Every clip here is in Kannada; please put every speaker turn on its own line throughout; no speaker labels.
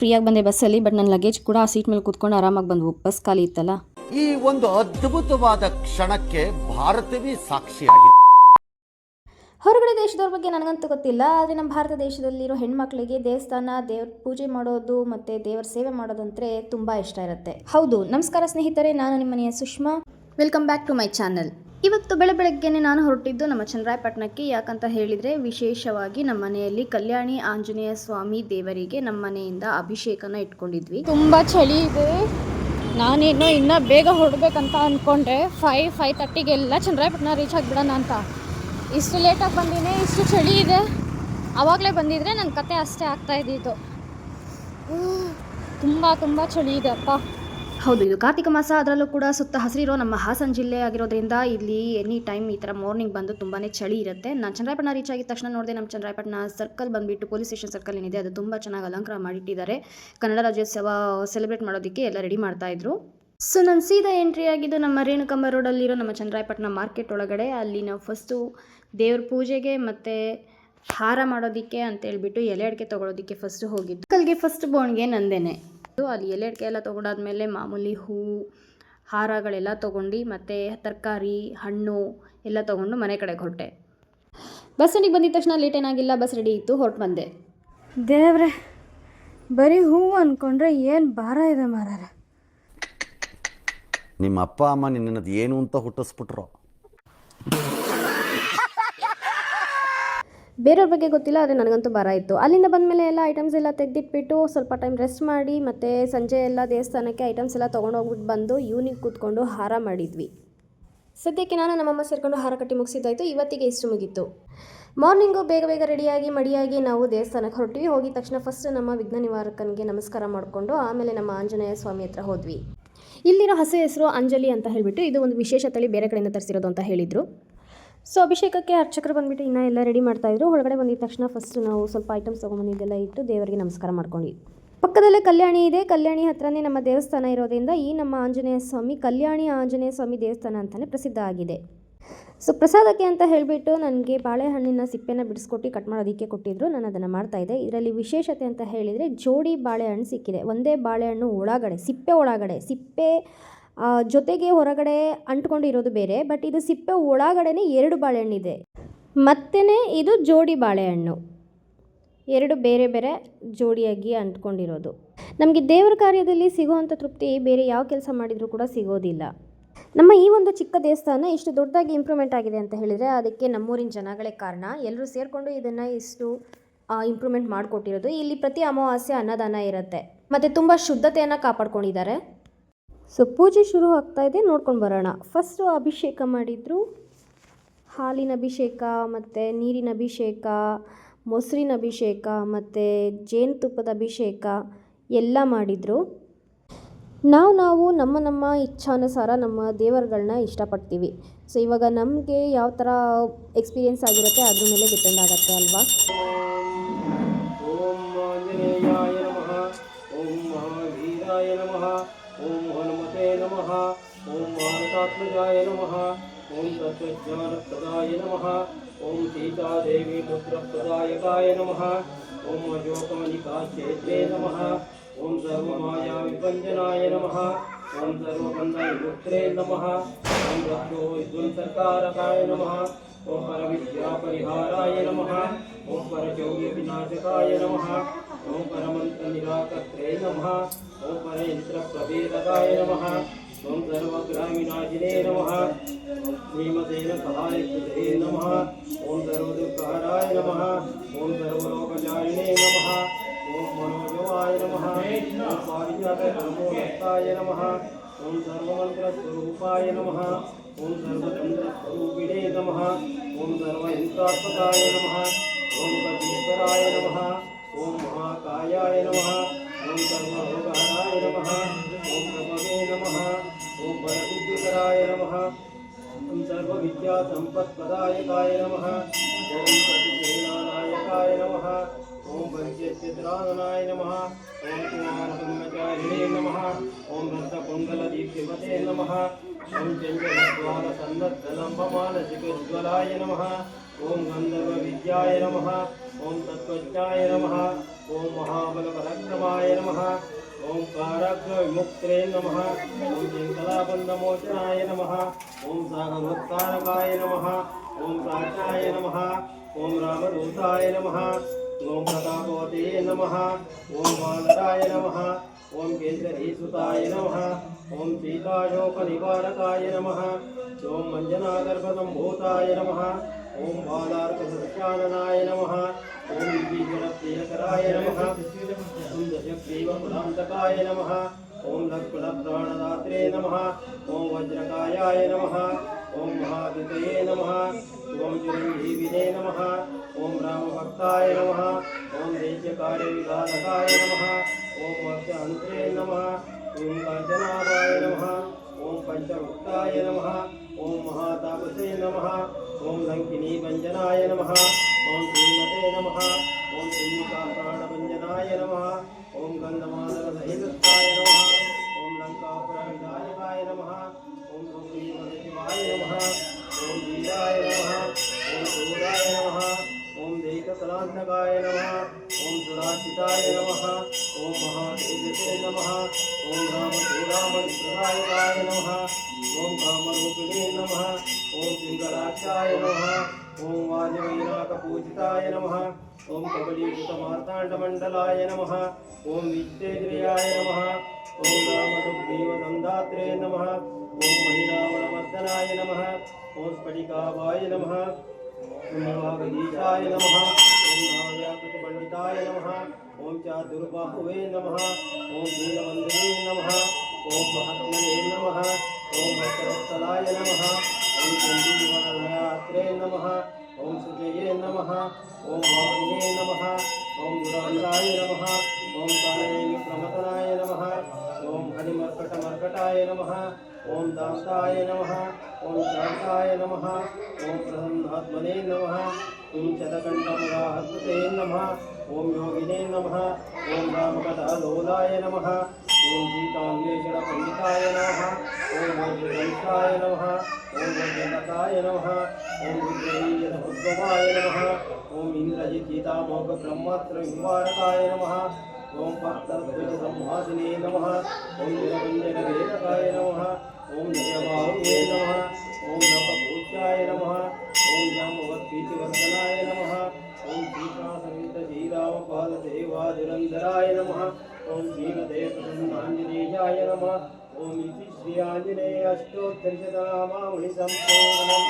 ಫ್ರೀಯಾಗಿ ಬಂದೆ ಬಸ್ಸಲ್ಲಿ ಬಟ್ ನನ್ನ ಲಗೇಜ್ ಕೂಡ ಆ ಸೀಟ್ ಮೇಲೆ ಕೂತ್ಕೊಂಡು ಆರಾಮಾಗಿ ಬಂದ್ವು. ಬಸ್ ಖಾಲಿ ಇತ್ತಲ್ಲ?
ಈ ಒಂದು ಅದ್ಭುತವಾದ ಕ್ಷಣಕ್ಕೆ ಭಾರತವೇ ಸಾಕ್ಷಿಯಾಗಿದೆ.
ಹೊರಗಡೆ ದೇಶದವ್ರ ಬಗ್ಗೆ ನನಗಂತೂ ಗೊತ್ತಿಲ್ಲ. ಆದರೆ ನಮ್ಮ ಭಾರತ ದೇಶದಲ್ಲಿರೋ ಹೆಣ್ಮಕ್ಳಿಗೆ ದೇವಸ್ಥಾನ ದೇವ್ರ ಪೂಜೆ ಮಾಡೋದು ಮತ್ತು ದೇವರ ಸೇವೆ ಮಾಡೋದಂದ್ರೆ ತುಂಬ ಇಷ್ಟ ಇರುತ್ತೆ. ಹೌದು ನಮಸ್ಕಾರ ಸ್ನೇಹಿತರೆ ನಾನು ನಿಮ್ಮ ಮನೆಯ Sushma. Welcome back to my channel ಇವತ್ತು ಬೆಳೆ ಬೆಳಗ್ಗೆನೆ ನಾನು ಹೊರಟಿದ್ದು ನಮ್ಮ ಚಂದ್ರಾಯಪಟ್ಟಣಕ್ಕೆ ಯಾಕಂತ ಹೇಳಿದರೆ ವಿಶೇಷವಾಗಿ ನಮ್ಮ ಮನೆಯಲ್ಲಿ ಕಲ್ಯಾಣಿ ಆಂಜನೇಯ ಸ್ವಾಮಿ ದೇವರಿಗೆ ನಮ್ಮ ಮನೆಯಿಂದ ಅಭಿಷೇಕನ ಇಟ್ಕೊಂಡಿದ್ವಿ. ತುಂಬ ಚಳಿ ಇದೆ. ನಾನೇನೋ ಇನ್ನೂ ಬೇಗ ಹೊರಡ್ಬೇಕಂತ ಅಂದ್ಕೊಂಡೆ ಫೈವ್ ಫೈವ್ ತರ್ಟಿಗೆಲ್ಲ ಚಂದ್ರಾಯಪಟ್ಟಣ ರೀಚ್ ಆಗಿಬಿಡೋಣ ಅಂತ. ಇಷ್ಟು ಲೇಟಾಗಿ ಬಂದಿನಿ, ಇಷ್ಟು ಚಳಿ ಇದೆ. ಆವಾಗಲೇ ಬಂದಿದ್ರೆ ನನ್ನ ಕತೆ ಅಷ್ಟೇ ಆಗ್ತಾ ಇದ್ದಿತ್ತು ತುಂಬ ತುಂಬ ಚಳಿ ಇದೆ ಅಪ್ಪ. ಹೌದು, ಇದು ಕಾರ್ತಿಕ ಮಾಸ, ಅದರಲ್ಲೂ ಕೂಡ ಸುತ್ತ ಹಸಿರಿರೋ ನಮ್ಮ ಹಾಸನ ಜಿಲ್ಲೆ ಆಗಿರೋದ್ರಿಂದ ಇಲ್ಲಿ ಎನಿ ಟೈಮ್ ಈ ಥರ ಮಾರ್ನಿಂಗ್ ಬಂದು ತುಂಬಾ ಚಳಿ ಇರುತ್ತೆ. ನಾನು ಚಂದ್ರಾಯಪಟ್ಟಣ ರೀಚ್ ಆಗಿದ ತಕ್ಷಣ ನೋಡಿದೆ ನಮ್ಮ ಚಂದ್ರಾಯಪಟ್ಟಣ ಸರ್ಕಲ್ ಬಂದುಬಿಟ್ಟು ಪೊಲೀಸ್ ಸ್ಟೇಷನ್ ಸರ್ಕಲ್ ಏನಿದೆ, ಅದು ತುಂಬ ಚೆನ್ನಾಗಿ ಅಲಂಕಾರ ಮಾಡಿಟ್ಟಿದ್ದಾರೆ. ಕನ್ನಡ ರಾಜ್ಯೋತ್ಸವ ಸೆಲೆಬ್ರೇಟ್ ಮಾಡೋದಕ್ಕೆ ಎಲ್ಲ ರೆಡಿ ಮಾಡ್ತಾ ಇದ್ರು. ಸೊ ನಾನು ಸೀದಾ ಎಂಟ್ರಿ ಆಗಿದ್ದು ನಮ್ಮ ರೇಣುಕಂಬ ರೋಡಲ್ಲಿರೋ ನಮ್ಮ ಚಂದ್ರಾಯಪಟ್ಟಣ ಮಾರ್ಕೆಟ್ ಒಳಗಡೆ. ಅಲ್ಲಿ ನಾವು ಫಸ್ಟು ದೇವ್ರ ಪೂಜೆಗೆ ಮತ್ತು ಹಾರ ಮಾಡೋದಕ್ಕೆ ಅಂತ ಹೇಳ್ಬಿಟ್ಟು ಎಲೆ ಅಡಿಕೆ ತೊಗೊಳೋದಕ್ಕೆ ಫಸ್ಟು ಹೋಗಿದ್ದು. ಕಲ್ಗೆ ಫಸ್ಟ್ ಬೋನ್ಗೆ ನಂದೇನೆ. ಅಲ್ಲಿ ಎಲೆ ಅಡಿಕೆ ಎಲ್ಲ ತೊಗೊಂಡಾದ್ಮೇಲೆ ಮಾಮೂಲಿ ಹೂವು ಹಾರಗಳೆಲ್ಲ ತೊಗೊಂಡು ಮತ್ತು ತರಕಾರಿ ಹಣ್ಣು ಎಲ್ಲ ತೊಗೊಂಡು ಮನೆ ಕಡೆಗೆ ಹೊರಟೆ. ಬಸ್ ಸ್ಟ್ಯಾಂಡಿಗೆ ಬಂದಿದ ತಕ್ಷಣ ಲೇಟ್ ಏನಾಗಿಲ್ಲ ಬಸ್ ರೆಡಿ ಇತ್ತು ಹೊರಟು ಬಂದೆ.
ದೇವ್ರೆ ಬರೀ ಹೂವು ಅಂದ್ಕೊಂಡ್ರೆ ಏನು ಭಾರ ಇದೆ ಮಾರಾರೆ.
ನಿಮ್ಮ ಅಪ್ಪ ಅಮ್ಮ ನಿನ್ನದು ಏನು ಅಂತ ಹುಟ್ಟಿಸ್ಬಿಟ್ರು.
ಬೇರೆಯವ್ರ ಬಗ್ಗೆ ಗೊತ್ತಿಲ್ಲ, ಆದರೆ ನನಗಂತೂ ಬರ ಇತ್ತು. ಅಲ್ಲಿಂದ ಬಂದಮೇಲೆ ಎಲ್ಲ ಐಟಮ್ಸ್ ಎಲ್ಲ ತೆಗೆದಿಟ್ಬಿಟ್ಟು ಸ್ವಲ್ಪ ಟೈಮ್ ರೆಸ್ಟ್ ಮಾಡಿ, ಮತ್ತು ಸಂಜೆ ಎಲ್ಲ ದೇವಸ್ಥಾನಕ್ಕೆ ಐಟಮ್ಸ್ ಎಲ್ಲ ತೊಗೊಂಡೋಗ್ಬಿಟ್ಟು ಬಂದು ಇವ್ನಿಗೆ ಕೂತ್ಕೊಂಡು ಹಾರ ಮಾಡಿದ್ವಿ. ಸದ್ಯಕ್ಕೆ ನಾನು ನಮ್ಮಮ್ಮ ಸೇರಿಕೊಂಡು ಹಾರ ಕಟ್ಟಿ ಮುಗಿಸಿದ್ದಾಯಿತು, ಇವತ್ತಿಗೆ ಇಷ್ಟು ಮುಗೀತು. ಮಾರ್ನಿಂಗು ಬೇಗ ಬೇಗ ರೆಡಿಯಾಗಿ ಮಡಿಯಾಗಿ ನಾವು ದೇವಸ್ಥಾನಕ್ಕೆ ಹೊರಟಿವಿ. ಹೋಗಿ ತಕ್ಷಣ ಫಸ್ಟ್ ನಮ್ಮ ವಿಘ್ನ ನಿವಾರಕನಿಗೆ ನಮಸ್ಕಾರ ಮಾಡಿಕೊಂಡು ಆಮೇಲೆ ನಮ್ಮ ಆಂಜನೇಯ ಸ್ವಾಮಿ ಹತ್ರ ಹೋದ್ವಿ. ಇಲ್ಲಿರೋ ಹಸು ಹೆಸರು ಅಂಜಲಿ ಅಂತ ಹೇಳಿಬಿಟ್ಟು ಇದು ಒಂದು ವಿಶೇಷ ತಳಿ ಬೇರೆ ಕಡೆಯಿಂದ ತರಿಸಿರೋದು ಅಂತ ಹೇಳಿದರು. ಸೊ ಅಭಿಷೇಕಕ್ಕೆ ಅರ್ಚಕರು ಬಂದ್ಬಿಟ್ಟು ಇನ್ನೂ ಎಲ್ಲ ರೆಡಿ ಮಾಡ್ತಾಯಿದ್ರು ಒಳಗಡೆ ಬಂದಿದ ತಕ್ಷಣ ಫಸ್ಟ್ ನಾವು ಸ್ವಲ್ಪ ಐಟಮ್ಸ್ ತೊಗೊಂಬಂದಿದ್ದೆಲ್ಲ ಇಟ್ಟು ದೇವರಿಗೆ ನಮಸ್ಕಾರ ಮಾಡ್ಕೊಂಡ್ವಿ. ಪಕ್ಕದಲ್ಲೇ ಕಲ್ಯಾಣಿ ಇದೆ. ಕಲ್ಯಾಣಿ ಹತ್ರನೇ ನಮ್ಮ ದೇವಸ್ಥಾನ ಇರೋದ್ರಿಂದ ಈ ನಮ್ಮ ಆಂಜನೇಯ ಸ್ವಾಮಿ, ಕಲ್ಯಾಣಿ ಆಂಜನೇಯ ಸ್ವಾಮಿ ದೇವಸ್ಥಾನ ಅಂತಲೇ ಪ್ರಸಿದ್ಧ ಆಗಿದೆ. ಸೊ ಪ್ರಸಾದಕ್ಕೆ ಅಂತ ಹೇಳಿಬಿಟ್ಟು ನನಗೆ ಬಾಳೆಹಣ್ಣಿನ ಸಿಪ್ಪೆನ ಬಿಡಿಸ್ಕೊಟ್ಟು ಕಟ್ ಮಾಡೋದಕ್ಕೆ ಕೊಟ್ಟಿದ್ರು. ನಾನು ಅದನ್ನು ಮಾಡ್ತಾಯಿದ್ದೆ ಇದರಲ್ಲಿ ವಿಶೇಷತೆ ಅಂತ ಹೇಳಿದರೆ ಜೋಡಿ ಬಾಳೆಹಣ್ಣು ಸಿಕ್ಕಿದೆ. ಒಂದೇ ಬಾಳೆಹಣ್ಣು ಒಳಗಡೆ, ಸಿಪ್ಪೆ ಒಳಗಡೆ, ಸಿಪ್ಪೆ ಜೊತೆಗೆ ಹೊರಗಡೆ ಅಂಟ್ಕೊಂಡಿರೋದು ಬೇರೆ ಬಟ್ ಇದು ಸಿಪ್ಪೆ ಒಳಗಡೆನೇ ಎರಡು ಬಾಳೆಹಣ್ಣಿದೆ. ಮತ್ತೇ ಇದು ಜೋಡಿ ಬಾಳೆಹಣ್ಣು. ಎರಡು ಬೇರೆ ಬೇರೆ ಜೋಡಿಯಾಗಿ ಅಂಟ್ಕೊಂಡಿರೋದು. ನಮಗೆ ದೇವರ ಕಾರ್ಯದಲ್ಲಿ ಸಿಗುವಂಥ ತೃಪ್ತಿ ಬೇರೆ ಯಾವ ಕೆಲಸ ಮಾಡಿದರೂ ಕೂಡ ಸಿಗೋದಿಲ್ಲ. ನಮ್ಮ ಈ ಒಂದು ಚಿಕ್ಕ ದೇವಸ್ಥಾನ ಇಷ್ಟು ದೊಡ್ಡದಾಗಿ ಇಂಪ್ರೂವ್ಮೆಂಟ್ ಆಗಿದೆ ಅಂತ ಹೇಳಿದರೆ ಅದಕ್ಕೆ ನಮ್ಮೂರಿನ ಜನಗಳೇ ಕಾರಣ. ಎಲ್ಲರೂ ಸೇರಿಕೊಂಡು ಇದನ್ನು ಇಷ್ಟು ಇಂಪ್ರೂವ್ಮೆಂಟ್ ಮಾಡಿಕೊಟ್ಟಿರೋದು. ಇಲ್ಲಿ ಪ್ರತಿ ಅಮಾವಾಸ್ಯೆ ಅನ್ನದಾನ ಇರುತ್ತೆ. ಮತ್ತು ತುಂಬ ಶುದ್ಧತೆಯನ್ನು ಕಾಪಾಡ್ಕೊಂಡಿದ್ದಾರೆ. ಸೊ ಪೂಜೆ ಶುರು ಆಗ್ತಾ ಇದೆ, ನೋಡ್ಕೊಂಡು ಬರೋಣ. ಫಸ್ಟು ಅಭಿಷೇಕ ಮಾಡಿದರು. ಹಾಲಿನ ಅಭಿಷೇಕ, ಮತ್ತು ನೀರಿನ ಅಭಿಷೇಕ, ಮೊಸರಿನ ಅಭಿಷೇಕ, ಮತ್ತು ಜೇನುತುಪ್ಪದ ಅಭಿಷೇಕ ಎಲ್ಲ ಮಾಡಿದರು. ನಾವು ನಾವು ನಮ್ಮ ನಮ್ಮ ಇಚ್ಛಾನುಸಾರ ನಮ್ಮ ದೇವರುಗಳನ್ನ ಇಷ್ಟಪಡ್ತೀವಿ. ಸೊ ಇವಾಗ ನಮಗೆ ಯಾವ ಥರ ಎಕ್ಸ್ಪೀರಿಯೆನ್ಸ್ ಆಗಿರುತ್ತೆ, ಅದ್ರ ಮೇಲೆ ಡಿಪೆಂಡ್ ಆಗುತ್ತೆ ಅಲ್ವಾ?
ಓಂ ಓಂ ನಮಃ. नम ओं मानसात्मजाय नम ओं तत्त्वज्ञानप्रदाय नम ओं सीतादेवी नम ओं ॐ अजोकानिकाक्षेत्रे नमः ॐ सर्वमायाविभञ्जनाय नमः ॐ सर्वबन्धयुक्त्रे नमः ॐ रक्षो विद्वंसकारकाय नमः ॐ परविद्यापरिहाराय नमः ॐ परचौर्यविनाशकाय नमः ॐ परमन्त्रनिराकर्त्रे नमः ॐ परयन्त्रप्रभेदकाय नमः ఓం సర్వగ్రామినాశినే నమ ఓం శ్రీమతేన సహాయకృతే నమ. ఓం సర్వదుఃఖహరాయ నమ. ఓం సర్వలోకచారిణే నమ. ఓం మనోజవాయ నమ. ఓం పారిజాతకర్మోదత్తాయ నమ. ఓం సర్వమంత్రస్వరూపాయ నమ. ఓం సర్వతంత్రస్వరూపిణే నమ. ఓం సర్వహింసాత్మకాయ నమ. ఓం కపీశ్వరాయ ఓం మహాకాయాయ నమ. ఓం సర్వభోగాయ నమ. ఓం రమమే నమ. ఓం బలవిద్యుతరాయ నమ. ఓం సర్వవిద్యాసంపత్పదాయకాయ నమ. ఓం సతిసేనానాయకాయ నమ. ఓం పరిచేత్రాననాయ నమ. ఓం కుమారబ్రహ్మచారిణే నమ. ఓం రసపుంగళదీప్తిపతే నమ. ఓం చంద్రద్వారసన్నద్ధలంబమానసికజ్వలాయ నమ. ఓం గంధర్వ విద్యాయ నమ ఓం తత్వజ్ఞాయ నమ ఓం మహాబల పరాక్రమాయ నమ ఓం కారాగ్ర విముక్తే నమ ఓం చింతలాబంధమోచనాయ నమ ఓం సాగరోత్కారకాయ నమ ఓం ప్రాచాయ నమ ఓం రామదూతాయ నమ ఓం ప్రతాపవతే నమ ఓం మాలరాయ నమ ఓం కేంద్రీసుతాయ నమ ఓం సీతాశోకనివారకాయ నమ ఓం మంజనాగర్భసంభూతాయ నమ ఓం బాలార్కసత్యాననాయ నమ ఓం విభీషణప్రియకరాయ నమ ఓం దశగ్రీవకులాంతకాయ నమ ఓం లక్ష్మణప్రాణదాత్రే నమ ఓం వజ్రకాయాయ నమ ఓం మహాదితయే నమ ఓం చిరంజీవినే నమ ఓం రామభక్తాయ నమ ఓం దేశకార్యవిధానకాయ నమ ఓం మత్స్యంత్రే నమ ఓం కాంచనాభాయ నమ ఓం పంచభక్తాయ నమ ఓం మహాతాపసే నమ ओम लंकिनी वंजनाय नम। ओं श्रीमते नम। नमः ॐ नम। ओं ॐ नम। ओं लंका लङ्कापुरविधायकाय नम। ओं श्रीमतिवाय नम। ओं वीराय नम। ओं सूराय नम। सलान्तकाय नमः ॐ सुराचिताय नमः ॐ महातेजसे नमः ॐ रामचूडामणिप्रदायकाय नमः ॐ कामरूपिणे नमः ॐ पिङ्गलाक्षाय नम ओं वाजवैनाकपूजिताय नमः ॐ कबलीकृतमार्ताण्डमण्डलाय नमः ॐ विद्येन्द्रियाय नमः ॐ रामदुग्देवदन्दात्रे नमः ॐ महिरावणमर्दनाय नमः ॐ स्फटिकाभाय नमः गणेशाय नमः ओम नाव्याकृत पंडिताय नमः ओम चादुर्बाहुवे नमः ओम नीलवंदने नमः ओम महात्मने नमः ओम भक्तवत्सलाय नमः ओम चंडीवरयात्रे नमः ओम सुजये नमः ओम भाविने नमः ओम दुरांताय नमः ओम कालवेणी प्रमतनाय नमः ओम हरिमर्कटमर्कटाय नमः ओम दाताय नमः ओम दाताय नमः ओम प्रसन्नात्मने नमः ओम चतकण्ठमुदाहस्ते नमः ओम योगिने नमः ओम रामकथालोलाय नमः ओम गीतान्वेषणपण्डिताय नमः ओम वज्रग्रन्थाय नमः ओम वज्रनताय नमः ओम रुद्रवीर्यसमुद्भवाय नमः ओम इन्द्रजित् गीतामोघब्रह्मात्रविवारकाय नमः ఓం భక్తద్వజసంహాసినే నమ ఓం నిరమంజనవేదకాయ నమ ఓం నిరబాహుయే నమ ఓం నవపూజ్యాయ నమ ఓం జాంబవత్పీతివర్ధనాయ నమ ఓం శ్రీకాసమితశ్రీరామపాదసేవాదురంధరాయ నమ ఓం శ్రీమదేవాంజనేయాయ నమ ఓం ఇది శ్రీ ఆంజనేయ అష్టోత్తరిశతనామాముని సంపూర్ణం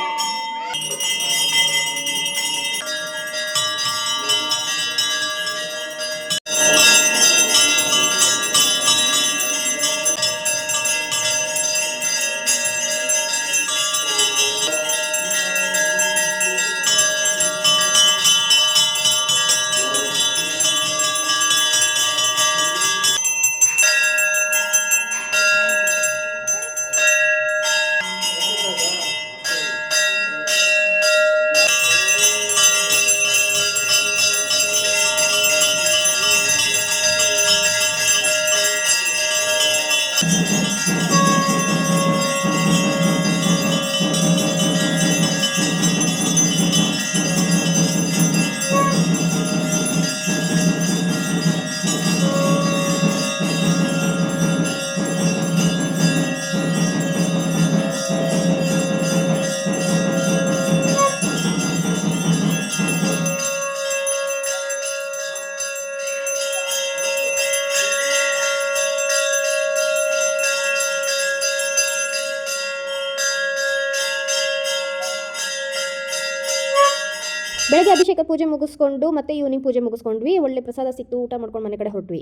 ಬೆಳಗ್ಗೆ ಅಭಿಷೇಕ ಪೂಜೆ ಮುಗಿಸ್ಕೊಂಡು ಮತ್ತೆ ಈವ್ನಿಂಗ್ ಪೂಜೆ ಮುಗಿಸ್ಕೊಂಡ್ವಿ. ಒಳ್ಳೆ ಪ್ರಸಾದ ಸಿಕ್ತು, ಊಟ ಮಾಡ್ಕೊಂಡು ಮನೆ ಕಡೆ ಹೊರಟ್ವಿ.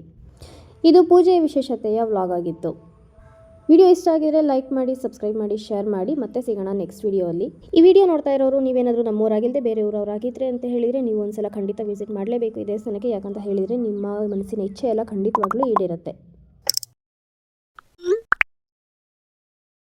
ಇದು ಪೂಜೆಯ ವಿಶೇಷತೆಯ ವ್ಲಾಗ್ ಆಗಿತ್ತು. ವಿಡಿಯೋ ಇಷ್ಟ ಆಗಿದ್ರೆ ಲೈಕ್ ಮಾಡಿ ಸಬ್ಸ್ಕ್ರೈಬ್ ಮಾಡಿ ಶೇರ್ ಮಾಡಿ, ಮತ್ತೆ ಸಿಗೋಣ ನೆಕ್ಸ್ಟ್ ವಿಡಿಯೋಲ್ಲಿ ಈ ವಿಡಿಯೋ ನೋಡ್ತಾ ಇರೋರು, ನೀವೇನಾದರೂ ನಮ್ಮೂರಾಗಿಲ್ಲದೆ ಬೇರೆ ಊರವರಾಗಿದ್ರೆ ಅಂತ ಹೇಳಿದರೆ ನೀವು ಒಂದ್ಸಲ ಖಂಡಿತ ವಿಸಿಟ್ ಮಾಡಲೇಬೇಕು. ಈ ದೇವಸ್ಥಾನಕ್ಕೆ ಯಾಕಂತ ಹೇಳಿದರೆ ನಿಮ್ಮ ಮನಸ್ಸಿನ ಇಚ್ಛೆ ಎಲ್ಲ ಖಂಡಿತವಾಗ್ಲೂ ಈಡೇರುತ್ತೆ.